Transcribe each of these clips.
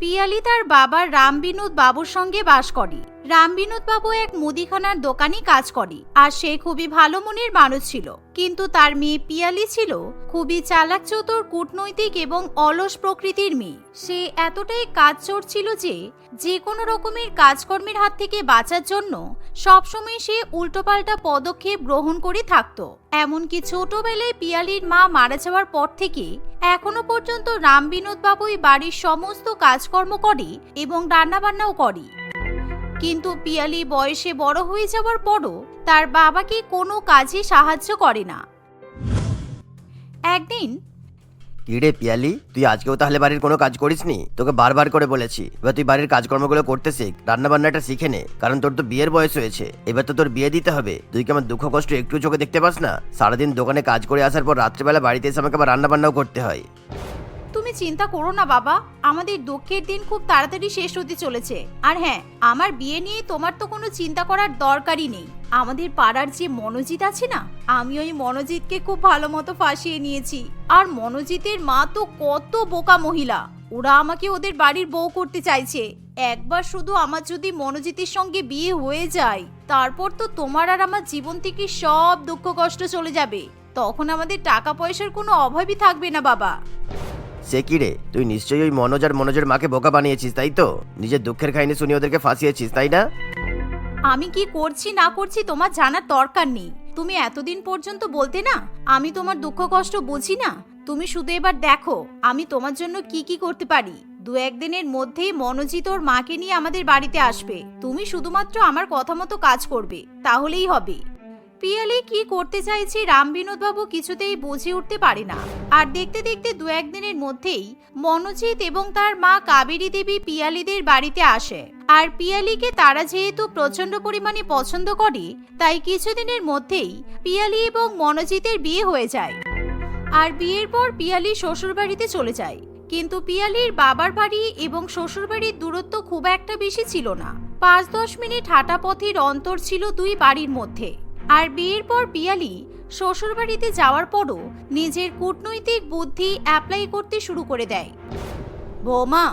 পিয়ালি তার বাবা রামবিনোদ বাবুর সঙ্গে বাস করে রামবিনোদ বাবু এক মুদিখানার দোকানে কাজ করে, আর সে খুবই ভালো মনের মানুষ ছিল। কিন্তু তার মেয়ে পিয়ালি ছিল খুবই চালাক চতুর কূটনৈতিক এবং অলস প্রকৃতির মেয়ে। সে এতটাই কাজ চোর ছিল যে যে কোনো রকমের কাজকর্মের হাত থেকে বাঁচার জন্য সবসময় সে উল্টোপাল্টা পদক্ষেপ গ্রহণ করে থাকত। এমনকি ছোটবেলায় পিয়ালির মা মারা যাওয়ার পর থেকে এখনও পর্যন্ত রামবিনোদ বাবুই বাড়ির সমস্ত কাজকর্ম করে এবং রান্নাবান্নাও করে। কিন্তু পিয়ালি বয়সে বড় হয়ে যাওয়ার পরও তার বাবাকে কোনো কাজে সাহায্য করে না। একদিন কিরে পিয়ালি? তুই আজকেও তাহলে বাড়ির কোনো কাজ করিসনি? তোকে বারবার করে বলেছি। এবার তুই বাড়ির কাজকর্মগুলো করতে শিখ। রান্না বান্নাটা শিখে নে। কারণ তোর তো বিয়ের বয়স হয়েছে। এবার তো তোর বিয়ে দিতে হবে। তুই কি আমার দুঃখ কষ্ট একটু চোখে দেখতে পাস না? সারাদিন দোকানে কাজ করে আসার পর রাত্রেবেলা বাড়িতে এসে আমাকে আবার রান্না বান্নাও করতে হয়। তুমি চিন্তা করো না, বাবা। আমাদের দুঃখের দিন খুব তাড়াতাড়ি শেষ হতে চলেছে। আর হ্যাঁ আমার বিয়ে নিয়ে তোমার তো কোনো চিন্তা করার দরকারই নেই। আমাদের পাড়ার যে মনোজিৎ আছে না, আমি ওই মনোজিৎকে খুব ভালো মতো ফাঁসিয়ে নিয়েছি। আর মনোজিতের মা তো কত বোকা মহিলা। ওরা আমাকে ওদের বাড়ির বউ করতে চাইছে। একবার শুধু আমার যদি মনোজিতের সঙ্গে বিয়ে হয়ে যায়, তারপর তো তোমার আর আমার জীবন থেকে সব দুঃখ কষ্ট চলে যাবে। তখন আমাদের টাকা পয়সার কোনো অভাবই থাকবে না, বাবা। সে কি রে? তুই নিশ্চয়ই ওই মনোজ আর মনোজের মাকে বোকা বানিয়েছিস, তাই তো? নিজের দুঃখের কাহিনী শুনে ওদেরকে ফাঁসিয়েছিস, তাই না? আমি কি করছি না করছি তোমার জানার দরকার নেই। তুমি এতদিন পর্যন্ত বলতে না, আমি তোমার দুঃখ কষ্ট বুঝি না। তুমি শুধু এবার দেখো, আমি তোমার জন্য কি কি করতে পারি। দু একদিনের মধ্যেই মনোজিৎ ওর মাকে নিয়ে আমাদের বাড়িতে আসবে। তুমি শুধুমাত্র আমার কথা মতো কাজ করবে, তাহলেই হবে। পিয়ালি কি করতে চাইছে রামবিনোদবাবু কিছুতেই বুঝে উঠতে পারে না। আর দেখতে দেখতে দু একদিনের মধ্যেই মনোজিৎ এবং তার মা কাবেরী দেবী পিয়ালিদের বাড়িতে আসে। আর পিয়ালিকে তারা যেহেতু প্রচণ্ড পরিমাণে পছন্দ করে, তাই কিছুদিনের মধ্যেই পিয়ালি এবং মনোজিতের বিয়ে হয়ে যায়। আর বিয়ের পর পিয়ালি শ্বশুরবাড়িতে চলে যায়। কিন্তু পিয়ালির বাবার বাড়ি এবং শ্বশুরবাড়ির দূরত্ব খুব একটা বেশি ছিল না। পাঁচ দশ মিনিট হাঁটা পথের অন্তর ছিল দুই বাড়ির মধ্যে। আর বিয়ের পর পিয়ালি শ্বশুরবাড়িতে যাওয়ার পরও নিজের কূটনৈতিক বুদ্ধি অ্যাপ্লাই করতে শুরু করে দেয়। বৌমা,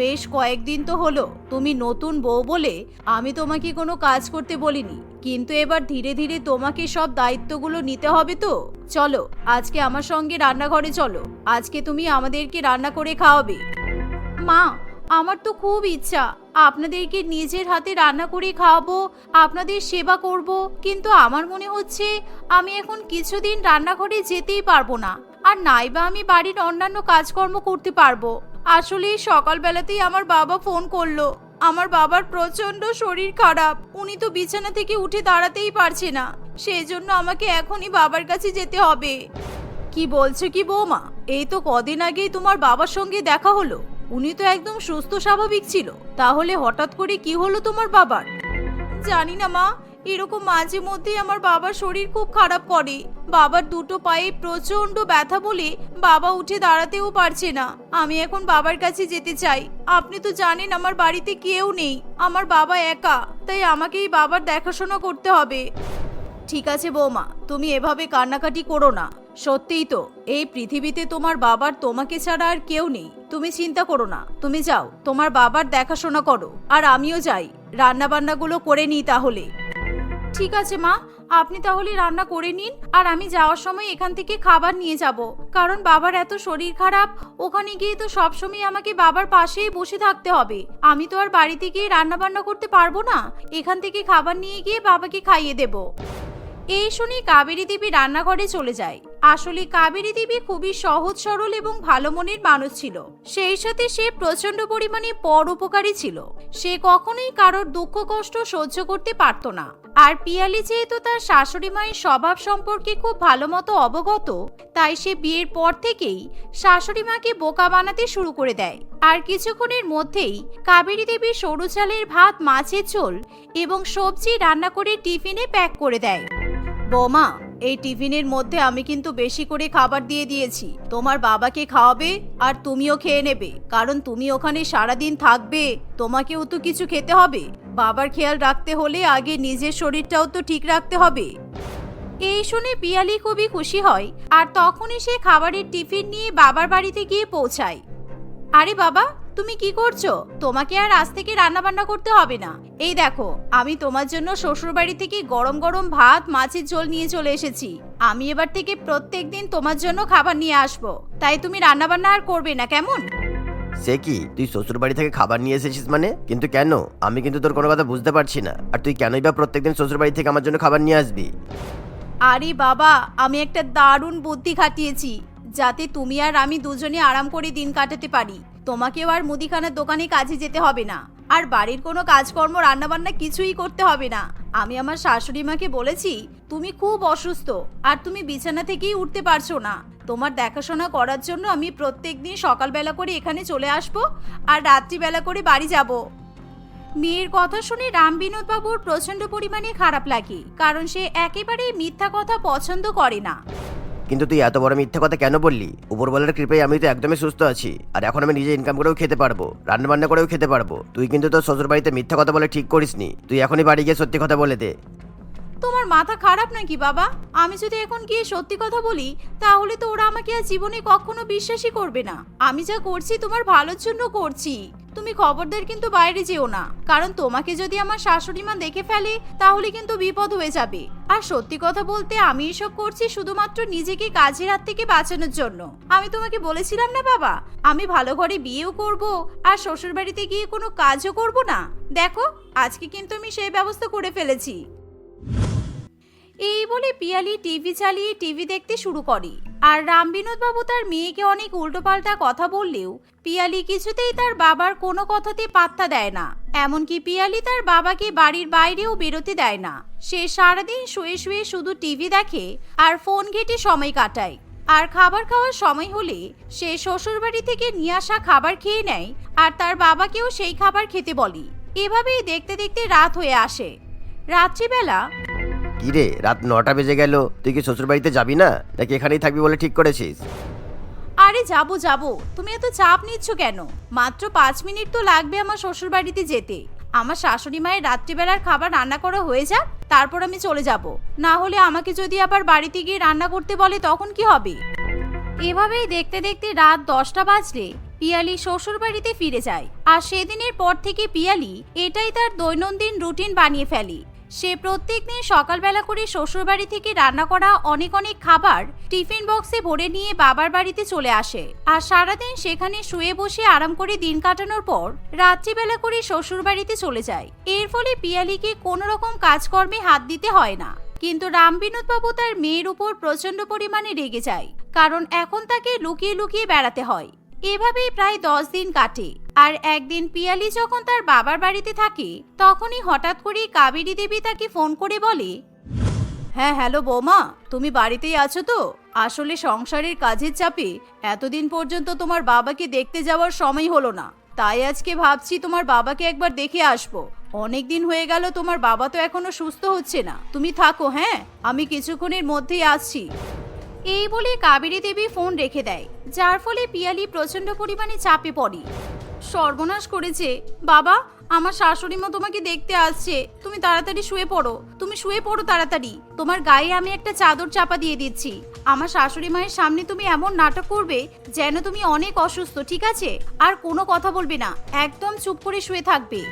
বেশ কয়েকদিন তো হলো, তুমি নতুন বউ বলে আমি তোমাকে কোনো কাজ করতে বলিনি, কিন্তু এবার ধীরে ধীরে তোমাকে সব দায়িত্বগুলো নিতে হবে তো। চলো, আজকে আমার সঙ্গে রান্নাঘরে চলো, আজকে তুমি আমাদেরকে রান্না করে খাওয়াবে। মা আমার তো খুব ইচ্ছা। আপনাদেরকে নিজের হাতে রান্না করে খাওয়াবো, আপনাদের সেবা করব, কিন্তু আমার মনে হচ্ছে আমি এখন কিছুদিন রান্নাঘরে যেতেই পারব না। আর নাইবা আমি বাড়ির অন্যান্য কাজকর্ম করতে পারব। আসলে সকালবেলাতেই আমার বাবা ফোন করল। আমার বাবার প্রচণ্ড শরীর খারাপ। উনি তো বিছানা থেকে উঠে দাঁড়াতেই পারছে না। সেই জন্য আমাকে এখনই বাবার কাছে যেতে হবে। কি বলছো কি বৌমা? এই তো কদিন আগেই তোমার বাবার সঙ্গে দেখা হলো। উনি তো একদম সুস্থ, স্বাভাবিক ছিল। তাহলে হঠাৎ করে কি হলো তোমার বাবার? জানি না মা, এরকম মাঝে মধ্যেই আমার বাবার শরীর খুব খারাপ করে। বাবার দুটো পায়ে প্রচণ্ড ব্যথা বলে বাবা উঠে দাঁড়াতেও পারছে না। আমি এখন বাবার কাছে যেতে চাই। আপনি তো জানেন আমার বাড়িতে কেউ নেই। আমার বাবা একা, তাই আমাকেই বাবার দেখাশোনা করতে হবে। ঠিক আছে বৌমা, তুমি এভাবে কান্নাকাটি করো না। সত্যিই তো, এই পৃথিবীতে তোমার বাবার তোমাকে ছাড়া আর কেউ নেই। তুমি চিন্তা করো না, তুমি যাও, তোমার বাবার দেখাশোনা করো, আর আমিও যাই রান্না বান্নাগুলো করে নিই তাহলে। ঠিক আছে মা, আপনি তাহলে রান্না করে নিন, আর আমি যাওয়ার সময় এখান থেকে খাবার নিয়ে যাব, কারণ বাবার এত শরীর খারাপ, ওখানে গিয়ে তো সবসময় আমাকে বাবার পাশেই বসে থাকতে হবে। আমি তো আর বাড়িতে গিয়ে রান্না বান্না করতে পারব না, এখান থেকে খাবার নিয়ে গিয়ে বাবাকে খাইয়ে দেবো। এই শুনে কাবেরী দেবী রান্নাঘরে চলে যায়। আসলে কাবেরী দেবী খুবই সহজ, সরল এবং ভালো মনের মানুষ ছিল। সেই সাথে সে প্রচণ্ড পরিমাণে পর উপকারী ছিল। সে কখনোই কারোর দুঃখ, কষ্ট সহ্য করতে পারত না। আর পিয়ালি যেহেতু তার শাশুড়ি মায়ের স্বভাব সম্পর্কে খুব ভালো মতো অবগত, তাই সে বিয়ের পর থেকেই শাশুড়ি মাকে বোকা বানাতে শুরু করে দেয়। আর কিছুক্ষণের মধ্যেই কাবেরী দেবী সরু চালের ভাত, মাছের ঝোল এবং সবজি রান্না করে টিফিনে প্যাক করে দেয়। বৌমা এই টিফিনের মধ্যে আমি কিন্তু বেশি করে খাবার দিয়ে দিয়েছি। তোমার বাবাকে খাওয়াবে আর তুমিও খেয়ে নেবে। কারণ তুমি ওখানে সারাদিন থাকবে, তোমাকেও তো কিছু খেতে হবে। বাবার খেয়াল রাখতে হলে আগে নিজের শরীরটাও তো ঠিক রাখতে হবে। এই শুনে পিয়ালি খুবই খুশি হয় আর তখনই সে খাবারের টিফিন নিয়ে বাবার বাড়িতে গিয়ে পৌঁছায়। আরে বাবা তুমি কি করছ? তোমাকে আর আজ থেকে রান্না বান্না করতে হবে না। এই দেখো আমি তোমার জন্য শ্বশুর বাড়ি থেকে গরম গরম ভাত মাছের ঝোল নিয়ে চলে এসেছি। আমি এবার থেকে প্রত্যেক দিন তোমার জন্য খাবার নিয়ে আসব। তাই তুমি রান্না বান্না আর করবে না কেমন? সে কি? তুই শ্বশুর বাড়ি থেকে খাবার নিয়ে এসেছিস মানে? কিন্তু কেন? আমি কিন্তু তোর কোনো কথা বুঝতে পারছি না। আর তুই কেনই বা প্রত্যেকদিন শ্বশুর বাড়ি থেকে আমার জন্য খাবার নিয়ে আসবি? আরে বাবা আমি একটা দারুণ বুদ্ধি খাটিয়েছি। যাতে তুমি আর আমি দুজনে আরাম করে দিন কাটাতে পারি। তোমাকেও আর মুদিখানার দোকানে কাজে যেতে হবে না। আর বাড়ির কোনো কাজকর্ম, রান্নাবান্না কিছুই করতে হবে না। আমি আমার শাশুড়ি মাকে বলেছি, তুমি খুব অসুস্থ আর তুমি বিছানা থেকেই উঠতে পারছ না। তোমার দেখাশোনা করার জন্য আমি প্রত্যেক দিন সকালবেলা করে এখানে চলে আসব আর রাত্রিবেলা করে বাড়ি যাব। মেয়ের কথা শুনে রাম বিনোদ বাবুর প্রচণ্ড পরিমাণে খারাপ লাগে, কারণ সে একেবারেই মিথ্যা কথা পছন্দ করে না। কিন্তু তুই এত বড় মিথ্যা কথা কেন বললি? উপরবেলার কৃপায় আমি তো একদমই সুস্থ আছি। আর এখন আমি নিজে ইনকাম করেও খেতে পারব রান্না বান্না করেও খেতে পারব। তুই কিন্তু তোর শ্বশুর বাড়িতে মিথ্যা কথা বলে ঠিক করিসনি। তুই এখনই বাড়ি গিয়ে সত্যি কথা বলে দে। তোমার মাথা খারাপ নাকি, বাবা? আমি যদি এখন গিয়ে সত্যি কথা বলি, তাহলে তো ওরা আমাকে আর জীবনে কখনো বিশ্বাসই করবে না। আমি যা করছি, তোমার ভালোর জন্য করছি। তুমি খবরদার কিন্তু বাইরে যেও না। কারণ তোমাকে যদি আমার শাশুড়ি মা দেখে ফেলে, তাহলে কিন্তু বিপদ হয়ে যাবে। আর সত্যি কথা বলতে, আমি এসব করছি শুধুমাত্র নিজেকে কাজের হাত থেকে বাঁচানোর জন্য। আমি তোমাকে বলেছিলাম না, বাবা? আমি ভালো ঘরে বিয়েও করব, আর শ্বশুর বাড়িতে গিয়ে কোনো কাজও করব না। দেখো, আজকে কিন্তু আমি সেই ব্যবস্থা করে ফেলেছি। এই বলে পিয়ালি টিভি চালিয়ে টিভি দেখতে শুরু করে। আর রামবিনোদ বাবু তার মেয়েকে অনেক উল্টোপাল্টা কথা বললেও পিয়ালি কিছুতেই তার বাবার কোনো কথাতে পাত্তা দেয় না। এমনকি পিয়ালি তার বাবাকে বাড়ির বাইরেও বেরোতে দেয় না। সে সারাদিন শুয়ে শুয়ে শুধু টিভি দেখে আর ফোন ঘেটে সময় কাটায়। আর খাবার খাওয়ার সময় হলে সে শ্বশুরবাড়ি থেকে নিয়ে আসা খাবার খেয়ে নেয় আর তার বাবাকেও সেই খাবার খেতে বলে। এভাবেই দেখতে দেখতে রাত হয়ে আসে। রাত্রিবেলা কি রে রাত নটা বেজে গেল। তুই কি শ্বশুর বাড়িতে যাবি না? নাকি এখানেই থাকবি বলে ঠিক করেছিস? আরে যাব, যাব। তুমি এত চাপ নিচ্ছ কেন? মাত্র পাঁচ মিনিট তো লাগবে আমার শ্বশুর বাড়িতে যেতে। আমার শাশুড়ি মায়ের রাত্রিবেলার খাবার রান্না করা হয়ে যাক, তারপর আমি চলে যাব। না হলে আমাকে যদি আবার বাড়িতে গিয়ে রান্না করতে বলে, তখন কি হবে? এভাবেই দেখতে দেখতে রাত দশটা বাজলে পিয়ালি শ্বশুর বাড়িতে ফিরে যায়। আর সেদিনের পর থেকে পিয়ালি এটাই তার দৈনন্দিন রুটিন বানিয়ে ফেলে। সে প্রত্যেক দিন সকালবেলা করে শ্বশুরবাড়ি থেকে রান্না করা অনেক অনেক খাবার টিফিন বক্সে ভরে নিয়ে বাবার বাড়িতে চলে আসে। আর সারাদিন সেখানে শুয়ে বসে আরাম করে দিন কাটানোর পর রাত্রিবেলা করে শ্বশুরবাড়িতে চলে যায়। এর ফলে পিয়ালিকে কোনো রকম কাজকর্মে হাত দিতে হয় না। কিন্তু রামবিনোদ বাবু তার মেয়ের উপর প্রচণ্ড পরিমাণে রেগে যায়। কারণ এখন তাকে লুকিয়ে লুকিয়ে বেড়াতে হয়। এভাবেই প্রায় দশ দিন কাটে। আর একদিন পিয়ালি যখন তার বাবার বাড়িতে থাকে, তখনই হঠাৎ করে কাবেরী দেবী তাকে ফোন করে বলে হ্যাঁ হ্যালো বৌমা, তুমি বাড়িতেই আছো তো? আসলে সংসারের কাজের চাপে এতদিন পর্যন্ত তোমার বাবাকে দেখতে যাওয়ার সময় হলো না। তাই আজকে ভাবছি তোমার বাবাকে একবার দেখে আসব। অনেক দিন হয়ে গেল, তোমার বাবা তো এখনও সুস্থ হচ্ছে না। তুমি থাকো হ্যাঁ? আমি কিছুক্ষণের মধ্যেই আসছি। এই বলে কাবেরী দেবী ফোন রেখে দেয়, যার ফলে পিয়ালি প্রচণ্ড পরিমাণে চাপে পড়ে। সর্বনাশ করেছে, বাবা আমার শাশুড়ি মা তোমাকে দেখতে আসছে। তুমি তাড়াতাড়ি শুয়ে পড়ো। তুমি শুয়ে পড়ো তাড়াতাড়ি। তোমার গায়ে আমি একটা চাদর চাপা দিয়ে দিচ্ছি। আমার শাশুড়ি মায়ের সামনে তুমি এমন নাটক করবে যেন তুমি অনেক অসুস্থ, ঠিক আছে? আর কোনো কথা বলবে না। একদম চুপ করে শুয়ে থাকবে।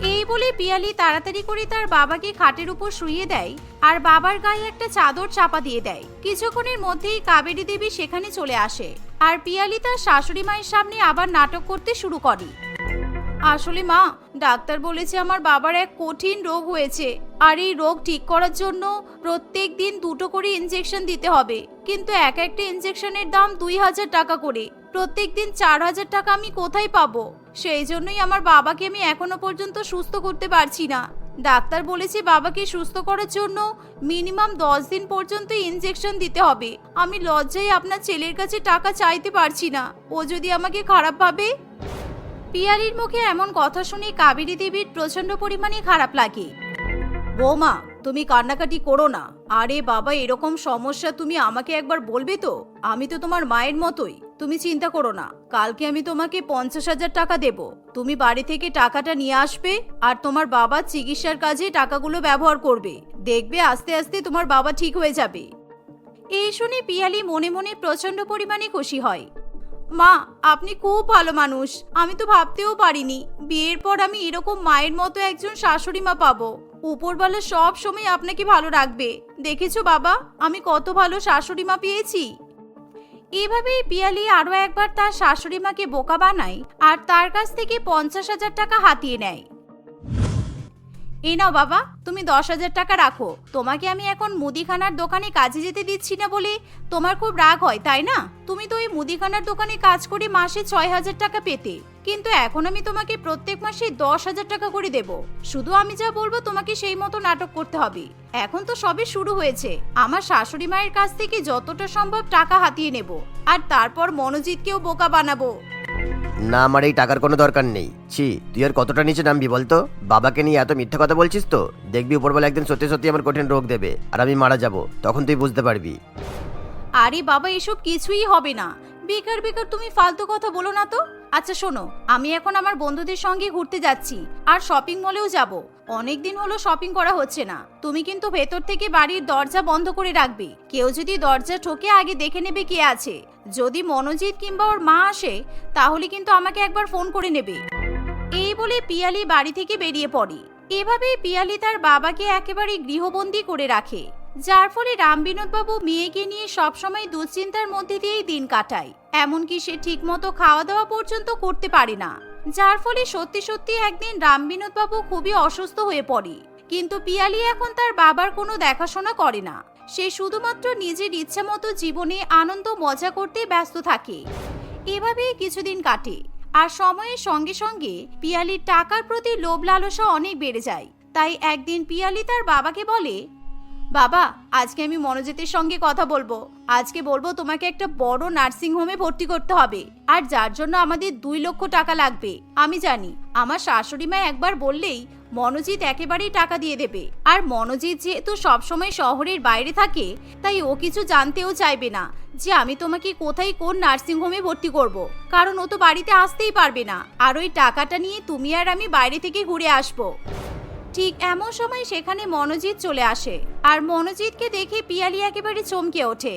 এই বলে পিয়ালি তাড়াতাড়ি করে তার বাবাকে খাটের উপর শুয়ে দেয় আর বাবার গায়ে একটা চাদর চাপা দিয়ে দেয়। কিছুক্ষণের মধ্যেই কাবেরী দেবী সেখানে চলে আসে। আর পিয়ালি তার শাশুড়ি মায়ের সামনে আবার নাটক করতে শুরু করে। আসলে মা, ডাক্তার বলেছে আমার বাবার এক কঠিন রোগ হয়েছে আর এই রোগ ঠিক করার জন্য প্রত্যেক দিন দুটো করে ইনজেকশন দিতে হবে। কিন্তু এক একটা ইনজেকশনের দাম দুই হাজার টাকা করে। প্রত্যেক দিন চার হাজার টাকা আমি কোথায় পাবো? সেই জন্যই আমার বাবাকে আমি এখনও পর্যন্ত সুস্থ করতে পারছি না। ডাক্তার বলেছে বাবাকে সুস্থ করার জন্য মিনিমাম দশ দিন পর্যন্ত ইনজেকশন দিতে হবে। আমি লজ্জায় আপনার ছেলের কাছে টাকা চাইতে পারছি না। ও যদি আমাকে খারাপ ভাবে পিয়ালির মুখে এমন কথা শুনে কাবেরী দেবীর প্রচণ্ড পরিমাণে খারাপ লাগে। বৌমা, তুমি কান্নাকাটি করো না। আরে বাবা, এরকম সমস্যা তুমি আমাকে একবার বলবে তো? আমি তো তোমার মায়ের মতোই। তুমি চিন্তা করো না। কালকে আমি তোমাকে পঞ্চাশ হাজার টাকা দেব। তুমি বাড়ি থেকে টাকাটা নিয়ে আসবে আর তোমার বাবার চিকিৎসার কাজে টাকাগুলো ব্যবহার করবে। দেখবে আস্তে আস্তে তোমার বাবা ঠিক হয়ে যাবে। এই শুনে পিয়ালি মনে মনে প্রচণ্ড পরিমাণে খুশি হয়। মা, আপনি খুব ভালো মানুষ। আমি তো ভাবতেও পারিনি। বিয়ের পর আমি এরকম মায়ের মতো একজন শাশুড়ি মা পাবো। উপরওয়ালা সব সময় আপনাকে ভালো রাখবে। দেখেছ বাবা, আমি কত ভালো শাশুড়ি মা পেয়েছি। এভাবেই পিয়ালি আরও একবার তার শাশুড়ি মাকে বোকা বানায় আর তার কাছ থেকে পঞ্চাশ হাজার টাকা হাতিয়ে নেয়। এই নাও বাবা, তুমি দশ হাজার টাকা রাখো। তোমাকে আমি এখন মুদিখানার দোকানে কাজে যেতে দিচ্ছি না বলে তোমার খুব রাগ হয়, তাই না? তুমি তো ওই মুদিখানার দোকানে কাজ করে মাসে ছয় হাজার টাকা পেতে। কিন্তু এখন আমি তোমাকে প্রত্যেক মাসে দশ হাজার টাকা করে দেব। শুধু আমি যা বলব তোমাকে সেই মতো নাটক করতে হবে। এখন তো সবে শুরু হয়েছে। আমার শাশুড়ি মায়ের কাছ থেকে যতটা সম্ভব টাকা হাতিয়ে নেব। আর তারপর মনোজিৎকেও বোকা বানাবো। না আমার এই টাকার কোনো দরকার নেই। ছি, তুই আর কতটা নিচে নামবি বলতো? বাবাকে নিয়ে এত মিথ্যা কথা বলছিস তো? দেখবি উপরবেলা একদিন সত্যি সত্যি আমার কঠিন রোগ দেবে, আর আমি মারা যাব, তখন তুই বুঝতে পারবি। আরে বাবা, এসব কিছুই হবে না। বেকার বেকার তুমি ফালতু কথা বলো না তো। আচ্ছা শোনো, আমি এখন আমার বন্ধুদের সঙ্গে ঘুরতে যাচ্ছি, আর শপিং মলেও যাব। অনেক দিন হলো শপিং করা হচ্ছে না। তুমি কিন্তু ভেতর থেকে বাড়ির দরজা বন্ধ করে রাখবে। কেউ যদি দরজা ঠোকে আগে দেখে নেবে কে আছে। যদি মনোজিৎ কিংবা ওর মা আসে, তাহলে কিন্তু আমাকে একবার ফোন করে নেবে। এই বলে পিয়ালি বাড়ি থেকে বেরিয়ে পড়ে। এভাবেই পিয়ালি তার বাবাকে একেবারে গৃহবন্দী করে রাখে। যার ফলে রাম রামবিনোদবাবু মেয়েকে নিয়ে সবসময় দুশ্চিন্তার মধ্যে দিয়েই দিন কাটায়। এমনকি সে ঠিকমতো খাওয়া দাওয়া পর্যন্ত করতে পারে না। যার ফলে সত্যি সত্যি একদিন রাম রামবিনোদবাবু খুবই অসুস্থ হয়ে পড়ে। কিন্তু পিয়ালি এখন তার বাবার কোনো দেখাশোনা করে না। সে শুধুমাত্র নিজের ইচ্ছা মতো জীবনে আনন্দ মজা করতে ব্যস্ত থাকে। এভাবেই কিছুদিন কাটে। আর সময়ের সঙ্গে সঙ্গে পিয়ালির টাকার প্রতি লোভ লালসা অনেক বেড়ে যায়। তাই একদিন পিয়ালি তার বাবাকে বলে বাবা, আজকে আমি মনোজিতের সঙ্গে কথা বলব। আজকে বলব তোমাকে একটা বড় নার্সিং হোমে ভর্তি করতে হবে। আর যার জন্য আমাদের দুই লক্ষ টাকা লাগবে। আমি জানি, আমার শাশুড়ি মা একবার বললেই মনোজিৎ একেবারেই টাকা দিয়ে দেবে। আর মনোজিৎ যেহেতু সবসময় শহরের বাইরে থাকে, তাই ও কিছু জানতেও চাইবে না যে আমি তোমাকে কোথায় কোন নার্সিং হোমে ভর্তি করব। কারণ ও তো বাড়িতে আসতেই পারবে না। আর ওই টাকাটা নিয়ে তুমি আর আমি বাইরে থেকে ঘুরে আসব। ঠিক এমন সময় সেখানে মনোজিৎ চলে আসে। আর মনোজিৎকে দেখে পিয়ালি একেবারে চমকে ওঠে।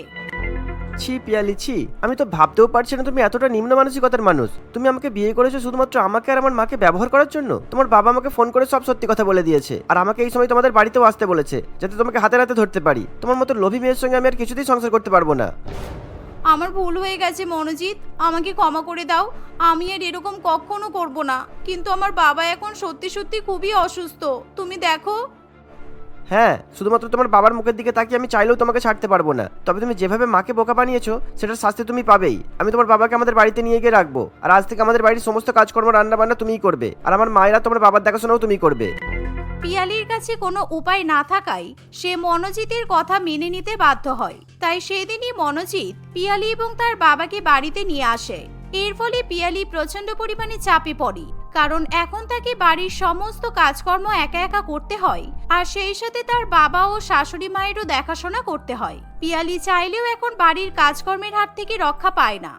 ছি, পিয়ালি, ছি, আমি তো ভাবতেও পারছি না তুমি এতটা নিম্ন মানসিকতার মানুষ। তুমি আমাকে বিয়ে করেছ শুধুমাত্র আমাকে আর আমার মাকে ব্যবহার করার জন্য? তোমার বাবা আমাকে ফোন করে সব সত্যি কথা বলে দিয়েছে। আর আমাকে এই সময় তোমাদের বাড়িতেও আসতে বলেছে, যাতে তোমাকে হাতে হাতে ধরতে পারি। তোমার মতো লোভী মেয়ের সঙ্গে আমি আর কিছুতেই সংসার করতে পারব না। আমার ভুল হয়ে গেছে, মনোজিৎ। আমাকে ক্ষমা করে দাও। আমি আর এরকম কখনো করব না। কিন্তু আমার বাবা এখন সত্যি সত্যি খুবই অসুস্থ। তুমি দেখো। হ্যাঁ শুধুমাত্র তোমার বাবার মুখের দিকে তাকিয়ে আমি চাইলেও তোমাকে ছাড়তে পারব না। তবে তুমি যেভাবে মাকে বোকা বানিয়েছো, সেটার শাস্তি তুমি পাবেই। আমি তোমার বাবাকে আমাদের বাড়িতে নিয়ে গিয়ে রাখব। আর আজ থেকে আমাদের বাড়ির সমস্ত কাজকর্ম রান্না বান্না তুমিই করবে। আর আমার মায়েরা তোমার বাবার দেখাশোনাও তুমি করবে। পিয়ালির কাছে কোনো উপায় না থাকায় সে মনোজিতের কথা মেনে নিতে বাধ্য হয়। তাই সেদিনই মনোজিৎ পিয়ালি এবং তার বাবাকে বাড়িতে নিয়ে আসে। এর ফলে পিয়ালি প্রচণ্ড পরিমাণে চাপে পড়ে, কারণ এখন তাকে বাড়ির সমস্ত কাজকর্ম একা একা করতে হয় আর সেই সাথে তার বাবা ও শাশুড়ি মায়েরও দেখাশোনা করতে হয়। পিয়ালি চাইলেও এখন বাড়ির কাজকর্মের হাত থেকে রক্ষা পায় না।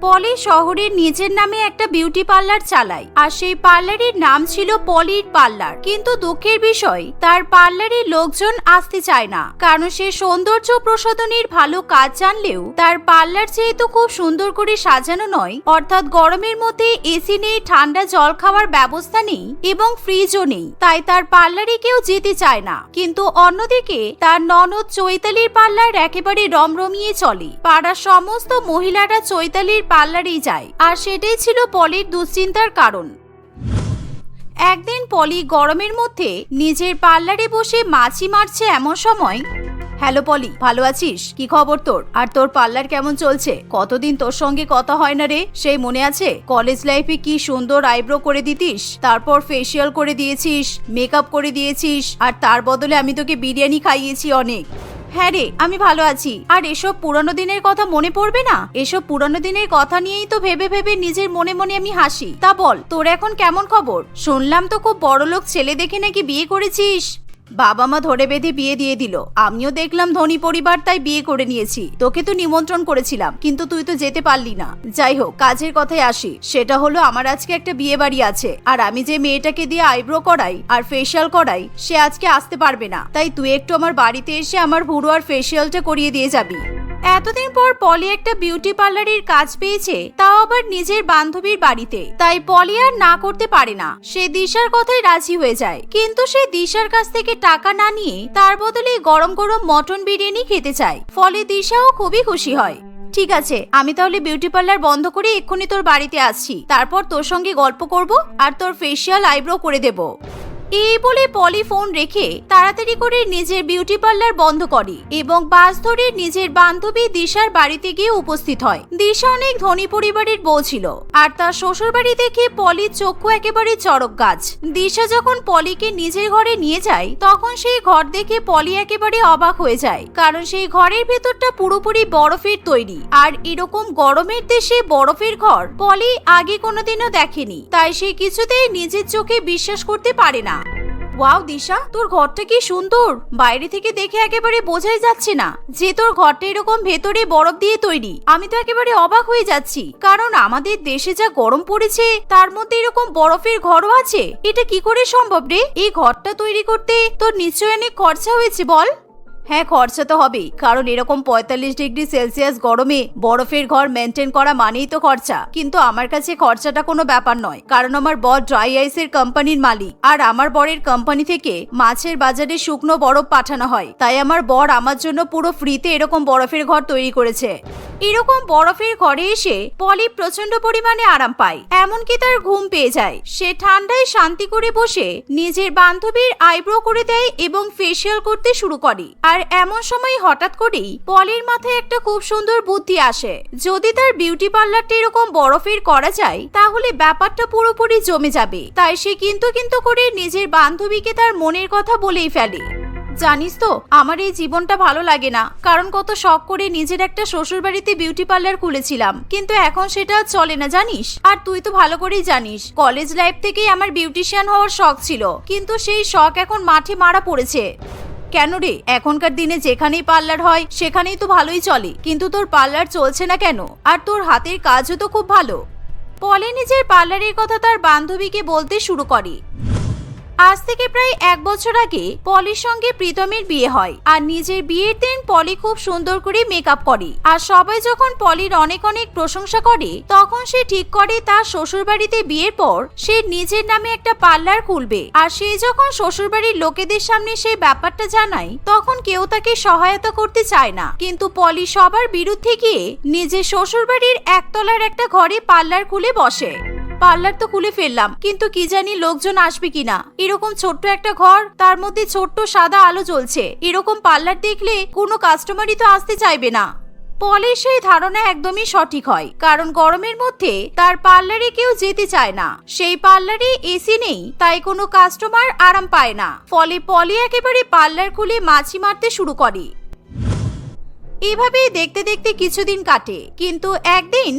পলি শহরের নিজের নামে একটা বিউটি পার্লার চালায়। আর সেই পার্লারের নাম ছিল পলির পার্লার। কিন্তু দুঃখের বিষয়, তার পার্লারের লোকজন আসতে চায় না। কারণ সে সৌন্দর্য প্রসাধনীর ভালো কাজ জানলেও, তার পার্লার যেহেতু খুব সুন্দর করে সাজানো নয়, অর্থাৎ গরমের মধ্যে এসি নেই, ঠান্ডা জল খাওয়ার ব্যবস্থা নেই এবং ফ্রিজও নেই, তাই তার পার্লারে কেউ যেতে চায় না। কিন্তু অন্যদিকে, তার ননদ চৈতালির পার্লার একেবারে রমরমিয়ে চলে। পাড়ার সমস্ত মহিলারা চৈতালির পার্লারেই যায়। আর সেটাই ছিল পলির দুশ্চিন্তার কারণ। একদিন পলি গরমের মধ্যে নিজের পার্লারে বসে মাছি মারছে এমন সময়, হ্যালো পলি, ভালো আছিস? কি খবর তোর? আর তোর পার্লার কেমন চলছে? কতদিন তোর সঙ্গে কথা হয় না রে? সেই মনে আছে? কলেজ লাইফে কি সুন্দর আইব্রো করে দিতিস? তারপর ফেসিয়াল করে দিয়েছিস মেকআপ করে দিয়েছিস, আর তার বদলে আমি তোকে বিরিয়ানি খাইয়েছি অনেক। হ্যাঁ রে, আমি ভালো আছি। আর এসব পুরনো দিনের কথা মনে পড়বে না? এসব পুরানো দিনের কথা নিয়েই তো ভেবে ভেবে নিজের মনে মনে আমি হাসি। তা বল, তোর এখন কেমন খবর? শুনলাম তো খুব বড়লোক ছেলে দেখে নাকি বিয়ে করেছিস? বাবা মা ধরে বেঁধে বিয়ে দিয়ে দিল। আমিও দেখলাম ধনী পরিবার তাই বিয়ে করে নিয়েছি। তোকে তো নিমন্ত্রণ করেছিলাম, কিন্তু তুই তো যেতে পারলি না। যাই হোক, কাজের কথায় আসি। সেটা হলো আমার আজকে একটা বিয়ে বাড়ি আছে, আর আমি যে মেয়েটাকে দিয়ে আইব্রো করাই আর ফেসিয়াল করাই, সে আজকে আসতে পারবে না। তাই তুই একটু আমার বাড়িতে এসে আমার ভুড়ো আর ফেসিয়ালটা করিয়ে দিয়ে যাবি। এতদিন পর পলি একটা বিউটি পার্লারের কাজ পেয়েছে, তাও আবার নিজের বান্ধবীর বাড়িতে। তাই পলি আর না করতে পারে না। সে দিশার কথায় রাজি হয়ে যায়। কিন্তু সে দিশার কাছ থেকে টাকা না নিয়ে তার বদলে গরম গরম মটন বিরিয়ানি খেতে চায়। ফলে দিশাও খুবই খুশি হয়। ঠিক আছে, আমি তাহলে বিউটি পার্লার বন্ধ করে এক্ষুনি তোর বাড়িতে আসছি। তারপর তোর সঙ্গে গল্প করব আর তোর ফেসিয়াল আইব্রো করে দেব। এই বলে পলি ফোন রেখে তাড়াতাড়ি করে নিজের বিউটি পার্লার বন্ধ করে এবং বাস ধরে নিজের বান্ধবী দিশার বাড়িতে গিয়ে উপস্থিত হয়। দিশা অনেক ধনী পরিবারের বউ ছিল আর তার শ্বশুর বাড়ি দেখে পলির চক্ষু একেবারে চড়ক গাছ। দিশা যখন পলিকে নিজের ঘরে নিয়ে যায়, তখন সেই ঘর দেখে পলি একেবারে অবাক হয়ে যায়। কারণ সেই ঘরের ভেতরটা পুরোপুরি বরফের তৈরি আর এরকম গরমের দেশে বরফের ঘর পলি আগে কোনোদিনও দেখেনি। তাই সে কিছুতেই নিজের চোখে বিশ্বাস করতে পারে না। ওয়াও, দিশা, তোর ঘরটা কি সুন্দর। বাইরে থেকে দেখে একেবারে বোঝাই যাচ্ছে না যে তোর ঘরটা এরকম ভেতরে বরফ দিয়ে তৈরি। আমি তো একেবারে অবাক হয়ে যাচ্ছি, কারণ আমাদের দেশে যা গরম পড়েছে, তার মধ্যে এরকম বরফের ঘরও আছে। এটা কি করে সম্ভব রে? এই ঘরটা তৈরি করতে তোর নিশ্চয় অনেক খরচা হয়েছে, বল। হ্যাঁ খরচা তো হবেই। কারণ এরকম পঁয়তাল্লিশ ডিগ্রি সেলসিয়াস গরমে বরফের ঘর মেনটেন করা মানেই তো খরচা। কিন্তু আমার কাছে খরচাটা কোনো ব্যাপার নয়। কারণ আমার বর ড্রাই আইসের কোম্পানির মালিক। আর আমার বরের কোম্পানি থেকে মাছের বাজারে শুকনো বরফ পাঠানো হয়। তাই আমার বর আমার জন্য পুরো ফ্রিতে এরকম বরফের ঘর তৈরি করেছে। এরকম বরফের ঘরে এসে পলি প্রচণ্ড পরিমাণে আরাম পায়। এমনকি তার ঘুম পেয়ে যায়। সে ঠান্ডায় শান্তি করে বসে নিজের বান্ধবীর আইব্রো করে দেয় এবং ফেসিয়াল করতে শুরু করে। আর এমন সময় হঠাৎ করেই পলির মাথায় একটা খুব সুন্দর বুদ্ধি আসে। যদি তার বিউটি পার্লারটি এরকম বরফের করা যায়, তাহলে ব্যাপারটা পুরোপুরি জমে যাবে। তাই সে কিন্তু কিন্তু করে নিজের বান্ধবীকে তার মনের কথা বলেই ফেলে। জানিস তো, আমার এই জীবনটা ভালো লাগে না। কারণ কত শখ করে নিজের একটা শ্বশুর বাড়িতে বিউটি পার্লার খুলেছিলাম। কিন্তু এখন সেটা আর চলে না, জানিস? আর তুই তো ভালো করেই জানিস কলেজ লাইফ থেকেই আমার বিউটিশিয়ান হওয়ার শখ ছিল। কিন্তু সেই শখ এখন মাঠে মারা পড়েছে। কেন রে? এখনকার দিনে যেখানেই পার্লার হয়, সেখানেই তো ভালোই চলে। কিন্তু তোর পার্লার চলছে না কেন? আর তোর হাতের কাজও তো খুব ভালো। পলে নিজের পার্লারের কথা তার বান্ধবীকে বলতে শুরু করে। আজ থেকে প্রায় এক বছর আগে পলির সঙ্গে প্রীতমের বিয়ে হয়। আর নিজের বিয়ের দিন পলি খুব সুন্দর করে মেকআপ করে। আর সবাই যখন পলির অনেক অনেক প্রশংসা করে, তখন সে ঠিক করে তার শ্বশুর বাড়িতে বিয়ের পর সে নিজের নামে একটা পার্লার খুলবে। আর সে যখন শ্বশুর বাড়ির লোকেদের সামনে সেই ব্যাপারটা জানায়, তখন কেউ তাকে সহায়তা করতে চায় না। কিন্তু পলি সবার বিরুদ্ধে গিয়ে নিজের শ্বশুর বাড়ির একতলার একটা ঘরে পার্লার খুলে বসে। পার্লার তো খুলে ফেললাম, কিন্তু কি জানি লোকজন আসবে কিনা। এরকম ছোট্ট একটা ঘর, তার মধ্যে ছোট্ট সাদা আলো জ্বলছে। এরকম পার্লার দেখলে কোনো কাস্টমারই তো আসতে চাইবে না। পলের সেই ধারণা একদমই সঠিক হয়, কারণ গরমের মধ্যে তার পার্লারে কেউ যেতে চায় না। সেই পার্লারে এসি নেই, তাই কোনো কাস্টমার আরাম পায় না। ফলে পলি একেবারে পার্লার খুলে মাছি মারতে শুরু করে। এভাবেই দেখতে দেখতে কিছুদিন কাটে, কিন্তু একদিন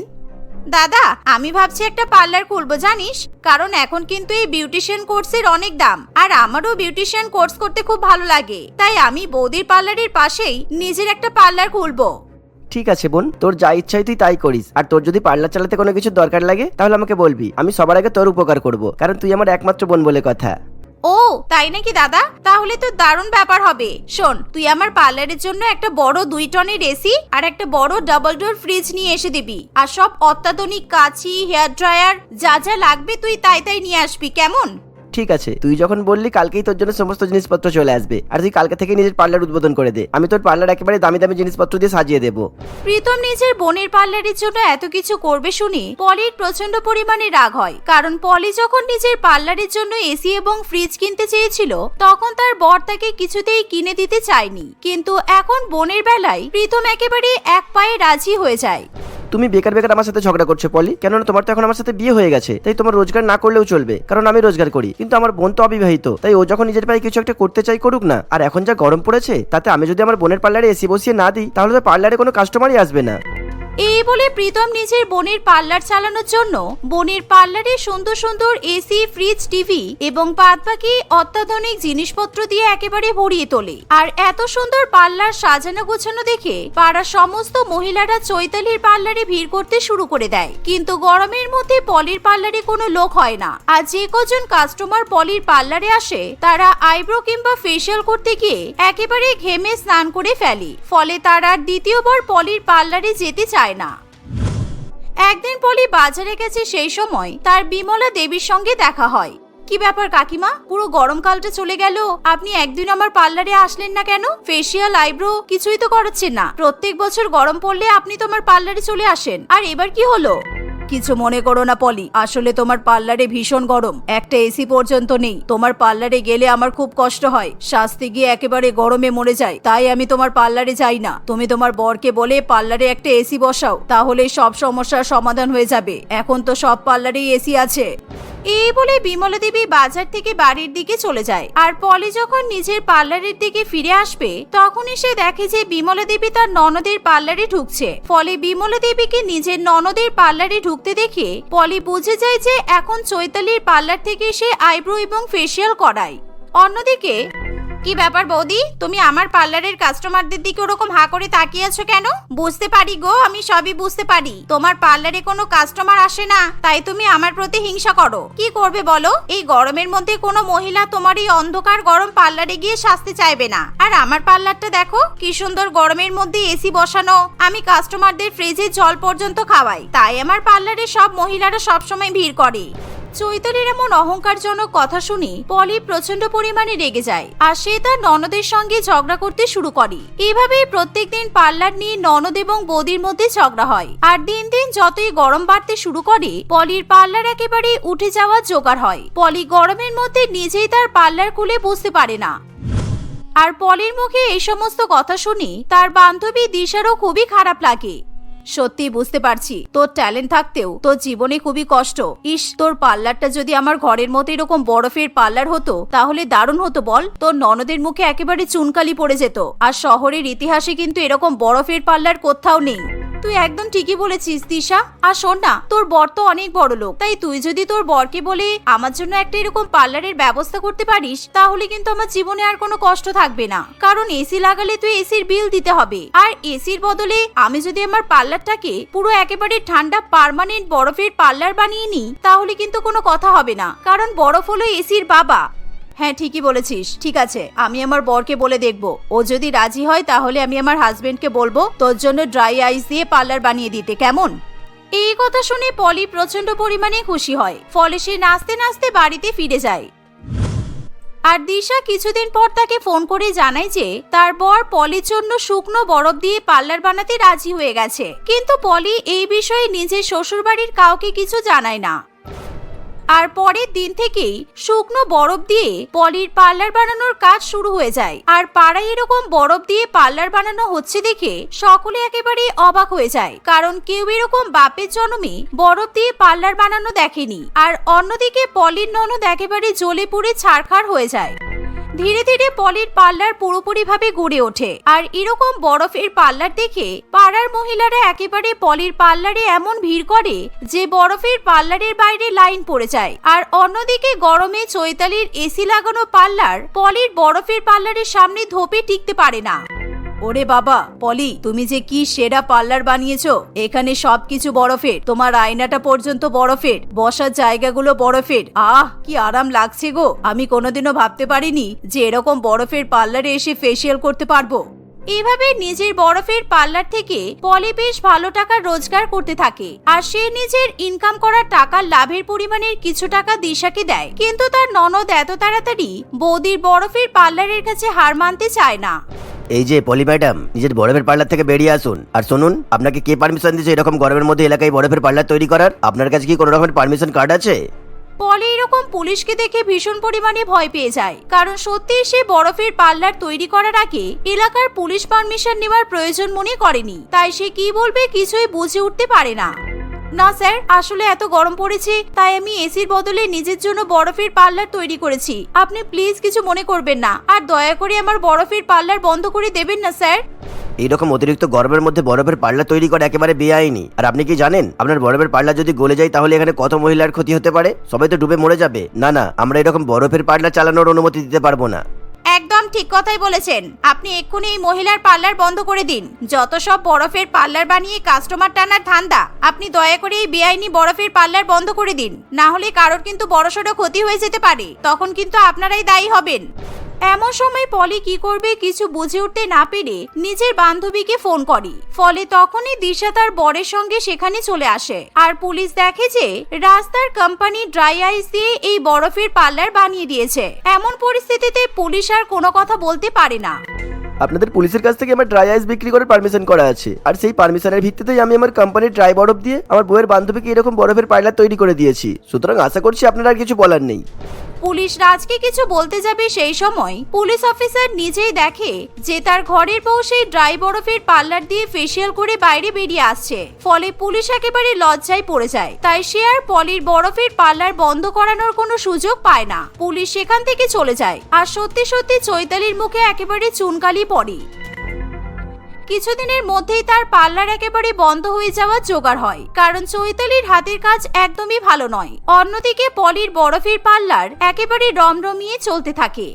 দাদা, আমি ভাবছি একটা পার্লার খুলবো, জানিস? কারণ এখন কিন্তু এই বিউটিশিয়ান কোর্সের অনেক দাম। আর আমারও বিউটিশিয়ান কোর্স করতে খুব ভালো লাগে। তাই আমি বৌদির পার্লারের পাশেই নিজের একটা পার্লার খুলবো। ঠিক আছে বোন, তোর যা ইচ্ছা তুই তাই করিস। আর তোর যদি পার্লার চালাতে কোনো কিছু দরকার লাগে, তাহলে আমাকে বলবি। আমি সবার আগে তোর উপকার করব, কারণ তুই আমার একমাত্র বোন বলে কথা। ও, তাই নাকি দাদা? তাহলে তো দারুণ ব্যাপার হবে। শোন, তুই আমার পার্লারের জন্য একটা বড় দুই টনের এসি আর একটা বড় ডাবল ডোর ফ্রিজ নিয়ে এসে দিবি। আর সব অত্যাধুনিক কাঁচি, হেয়ার ড্রায়ার, যা যা লাগবে তুই তাই তাই নিয়ে আসবি, কেমন? ঠিক আছে, তুই যখন বললি কালকেই তোর জন্য সমস্ত জিনিসপত্র চলে আসবে, আর তুই কালকে থেকে নিজের পার্লার উদ্বোধন করে দে, আমি তোর পার্লার একেবারে দামি দামি জিনিসপত্র দিয়ে সাজিয়ে দেবো। প্রীতম নিজের বোনের পার্লারের জন্য এত কিছু করবে শুনে পলির প্রচণ্ড পরিমাণে রাগ হয়, কারণ পলি যখন নিজের পার্লারের জন্য এসি এবং ফ্রিজ কিনতে চেয়েছিল, তখন তার বর তাকে কিছুতেই কিনে দিতে চায়নি। কিন্তু এখন বোনের বেলায় প্রীতম একেবারে এক পায়ে রাজি হয়ে যায়। তুমি বেকার বেকার আমার সাথে ঝগড়া করছ, পলি। কেননা তোমার তো এখন আমার সাথে বিয়ে হয়ে গেছে। তাই তোমার রোজগার না করলেও চলবে। কারণ আমি রোজগার করি। কিন্তু আমার বোন তো অবিবাহিত। তাই ও যখন নিজের পায়ে কিছু একটা করতে চাই করুক না। আর এখন যা গরম পড়েছে, তাতে আমি যদি আমার বোনের পার্লারে এসি বসিয়ে না দিই, তাহলে তো পার্লারে কোনো কাস্টমারই আসবে না। এই বলে প্রীতম নিজের বোনের পার্লার চালানোর জন্য বোনের পার্লারে সুন্দর সুন্দর এসি, ফ্রিজ, টিভি এবং বাদবাকি অত্যাধুনিক জিনিসপত্র দিয়ে একেবারে ভরিয়ে তোলে। আর এত সুন্দর পার্লার সাজানো গোছানো দেখে পাড়ার সমস্ত মহিলারা চৈতালির পার্লারে ভিড় করতে শুরু করে দেয়। কিন্তু গরমের মধ্যে পলির পার্লারে কোনো লোক হয় না। আর যে কজন কাস্টমার পলির পার্লারে আসে, তারা আইব্রো কিংবা ফেসিয়াল করতে গিয়ে একেবারে ঘেমে স্নান করে ফেলে। ফলে তারা দ্বিতীয়বার পলির পার্লারে যেতে চায় না। একদিন পলি বাজারে গেছে সেই সময় তার বিমলা দেবীর সঙ্গে দেখা হয়। কি ব্যাপার কাকিমা? পুরো গরমকালটা চলে গেল। আপনি একদিন আমার পার্লারে আসলেন না কেন? ফেসিয়াল আইব্রো কিছুই তো করাচ্ছেন না। প্রত্যেক বছর গরম পড়লে আপনি তো আমার পার্লারে চলে আসেন। আর এবার কি হলো? কিছু মনে করো না, পলি। আসলে তোমার পার্লারে ভীষণ গরম। একটা এসি পর্যন্ত নেই। তোমার পার্লারে গেলে আমার খুব কষ্ট হয়। শাস্তি গিয়ে একেবারে গরমে মরে যায়। তাই আমি তোমার পার্লারে যাই না। তুমি তোমার বরকে বলে পার্লারে একটা এসি বসাও। তাহলে সব সমস্যার সমাধান হয়ে যাবে। এখন তো সব পার্লারেই এসি আছে। এই বলে বিমলা দেবী বাজার থেকে বাড়ির দিকে চলে যায়। আর পলি যখন নিজের পার্লারের দিকে ফিরে আসবে, তখনই সে দেখে যে বিমলা দেবী তার ননদের পার্লারে ঢুকছে। ফলে বিমলা দেবীকে নিজের ননদের পার্লারে ঢুকতে দেখে পলি বুঝে যায় যে এখন চৈতালির পার্লার থেকে সে আইব্রো এবং ফেসিয়াল করায়। অন্যদিকে কি ব্যাপার বৌদি? তুমি আমার পার্লারের কাস্টমারদের দিকে ওরকম হা করে তাকিয়ে আছো কেন? বুঝতে পারি গো, আমি সবই বুঝতে পারি। তোমার পার্লারে কোনো কাস্টমার আসে না, তাই তুমি আমার প্রতি হিংসা করো। কি করবে বলো? এই গরমের মধ্যে কোনো মহিলা তোমার এই অন্ধকার গরম পার্লারে গিয়ে সাজতে চাইবে না। আর আমার পার্লারটা দেখো, কি সুন্দর গরমের মধ্যে এসি বসানো। আমি কাস্টমারদের ফ্রিজে জল পর্যন্ত খাওয়াই। তাই আমার পার্লারে সব মহিলারা সবসময় ভিড় করে। চৈতালির এমন অহংকারজনক কথা শুনে পলি প্রচণ্ড পরিমাণে রেগে যায়, আর সে তার ননদের সঙ্গে ঝগড়া করতে শুরু করে। এভাবেই প্রত্যেকদিন পার্লার নিয়ে ননদ এবং বৌদির মধ্যে ঝগড়া হয়, আর দিন দিন যতই গরম বাড়তে শুরু করে, পলির পার্লার একেবারে উঠে যাওয়া জোগাড় হয়। পলি গরমের মধ্যে নিজেই তার পার্লার খুলে বুঝতে পারে না। আর পলির মুখে এই সমস্ত কথা শুনি তার বান্ধবী দিশারও খুবই খারাপ লাগে। সত্যি বুঝতে পারছি। তোর ট্যালেন্ট থাকতেও তোর জীবনে খুবই কষ্ট। ইস, তোর পার্লারটা যদি আমার ঘরের মতো এরকম বরফের পার্লার হতো, তাহলে দারুণ হতো বল। তোর ননদের মুখে একেবারে চুনকালি পড়ে যেত। আর শহরের ইতিহাসে কিন্তু এরকম বরফের পার্লার কোথাও নেই। তুই একদম ঠিকই বলেছিস দিশা আর শোন না, তোর বর তো অনেক বড় লোক। তাই তুই যদি তোর বরকে বলে, আমার জন্য একটা এরকম পার্লারের ব্যবস্থা করতে পারিস, তাহলে কিন্তু আমার জীবনে আর কোনো কষ্ট থাকবে না। কারণ এসি লাগালে তুই এসির বিল দিতে হবে। আর এসির বদলে আমি যদি আমার পার্লারটাকে পুরো একেবারে ঠান্ডা পার্মানেন্ট বরফের পার্লার বানিয়ে নিই, তাহলে কিন্তু কোনো কথা হবে না। কারণ বরফ হলো এসির বাবা। হ্যাঁ ঠিকই বলেছিস। ঠিক আছে, আমি আমার বরকে বলে দেখব। ও যদি রাজি হয়, তাহলে আমি আমার হাজবেন্ডকে বলব, তোর জন্য ড্রাই আইস দিয়ে পার্লার বানিয়ে দিতে, কেমন? এই কথা শুনে পলি প্রচণ্ড পরিমাণে খুশি হয়। ফলে সে নাচতে নাচতে বাড়িতে ফিরে যায়। আর দিশা কিছুদিন পর তাকে ফোন করে জানায় যে, তার বর পলির জন্য শুকনো বরফ দিয়ে পার্লার বানাতে রাজি হয়ে গেছে। কিন্তু পলি এই বিষয়ে নিজের শ্বশুরবাড়ির কাউকে কিছু জানায় না। আর পরের দিন থেকেই শুকনো বরফ দিয়ে পলির পার্লার বানানোর কাজ শুরু হয়ে যায়। আর পাড়ায় এরকম বরফ দিয়ে পার্লার বানানো হচ্ছে দেখে সকলে একেবারে অবাক হয়ে যায়। কারণ কেউ এরকম বাপের জন্মে বরফ দিয়ে পার্লার বানানো দেখেনি। আর অন্যদিকে পলির ননদ একেবারে জ্বলে পুড়ে ছাড়খাড় হয়ে যায়। ধীরে ধীরে পলির পার্লার পুরোপুরিভাবে গড়ে ওঠে। আর এরকম বরফের পার্লার দেখে পাড়ার মহিলারা একেবারে পলির পার্লারে এমন ভিড় করে যে বরফের পার্লারের বাইরে লাইন পড়ে যায়। আর অন্যদিকে গরমে চৈতালির এসি লাগানো পার্লার পলির বরফের পার্লারের সামনে ধোপে টিকতে পারে না। ওরে বাবা, পলি, তুমি যে কি সেরা পার্লার বানিয়েছো? এখানে সবকিছু বরফের। তোমার আয়নাটা পর্যন্ত বরফের। বসার জায়গাগুলো বরফের। আহ, কি আরাম লাগছে গো। আমি কোনোদিনও ভাবতে পারিনি যে এরকম বরফের পার্লারে এসে ফেসিয়াল করতে পারব। এভাবে নিজের বরফের পার্লার থেকে পলি বেশ ভালো টাকা রোজগার করতে থাকে। আর সে নিজের ইনকাম করা টাকার লাভের পরিমাণের কিছু টাকা দিশাকে দেয়। কিন্তু তার ননদ এত তাড়াতাড়ি বৌদির বরফের পার্লারের কাছে হার মানতে চায় না। এই যে পলি ম্যাডাম, নিজের বরফের পার্লার থেকে বেরিয়ে আসুন। আর শুনুন, আপনাকে কে পারমিশন দিয়েছে এরকম গরমের মধ্যে এলাকায় বরফের পার্লার তৈরি করার? আপনার কাছে কি কোনো রকমের পারমিশন কার্ড আছে? পলি, এরকম পুলিশকে দেখে ভীষণ পরিমাণে ভয় পেয়ে যায়। কারণ সত্যি সে বরফের পার্লার তৈরি করার আগে এলাকার পুলিশ পারমিশন নেওয়ার প্রয়োজন মনে করেনি। তাই সে কি বলবে কিছুই বুঝে উঠতে পারে না। না, স্যার, আসলে এত গরম পড়েছে, তাই আমি এসির বদলে নিজের জন্য বরফের পার্লার তৈরি করেছি। আপনি প্লিজ কিছু মনে করবেন না। আর দয়া করে আমার বরফের পার্লার বন্ধ করে দেবেন না, স্যার। এইরকম অতিরিক্ত গরমের মধ্যে বরফের পার্লার তৈরি করা একেবারে বেআইনি। আর আপনি কি জানেন, আপনার বরফের পার্লার যদি গলে যায়, তাহলে এখানে কত মহিলার ক্ষতি হতে পারে? সবাই তো ডুবে মরে যাবে। না না, আমরা এরকম বরফের পার্লার চালানোর অনুমতি দিতে পারব না। একদম ঠিক কথাই বলেছেন। আপনি এক্ষুনি এই মহিলার পার্লার বন্ধ করে দিন। যত সব বরফের পার্লার বানিয়ে কাস্টমার টানার ধান্দা, আপনি দয়া করে এই বেআইনি বরফের পার্লার বন্ধ করে দিন। না হলে কারোর কিন্তু বড়সড় ক্ষতি হয়ে যেতে পারে। তখন কিন্তু আপনারাই দায়ী হবেন। এমন সময় পলি কি করবে কিছু বুঝে উঠতে না পেরে নিজের বান্ধবীকে ফোন করে। ফলে তখনই দিশা তার বরের সঙ্গে সেখানে চলে আসে। আর পুলিশ দেখে যে রাস্তার কোম্পানি ড্রাই আইস দিয়ে এই বরফের পার্লার বানিয়ে দিয়েছে। এমন পরিস্থিতিতে পুলিশ আর কোনো কথা বলতে পারে না। আপনাদের পুলিশের কাছ থেকে আমার ড্রাই আইস বিক্রি করে পারমিশন করা আছে। আর সেই পারমিশনের ভিত্তিতেই আমি আমার কোম্পানির ড্রাই বরফ দিয়ে আমার বইয়ের বান্ধবীকে এরকম বরফের পাইলার তৈরি করে দিয়েছি। সুতরাং আশা করছি আপনার আর কিছু বলার নেই। পুলিশ রাজকে কিছু বলতে যাবে সেই সময় পুলিশ অফিসার নিজেই দেখে যে তার ঘরের বউ সেই ড্রাই বরফের পার্লার দিয়ে ফেসিয়াল করে বাইরে বেরিয়ে আসছে। ফলে পুলিশ একেবারে লজ্জায় পড়ে যায়। তাই সে আর পলির বরফের পার্লার বন্ধ করানোর কোনো সুযোগ পায় না। পুলিশ সেখান থেকে চলে যায়। আর সত্যি সত্যি চৈতালির মুখে একেবারে চুনকালি পড়ে। কিছুদিনের মধ্যেই তার পার্লার একেবারে বন্ধ হয়ে যাওয়ার জোগাড় হয়। কারণ চৈতালির হাতের কাজ একদমই ভালো নয়। অন্যদিকে পলির বরফের পার্লার একেবারে রমরমিয়ে চলতে থাকে।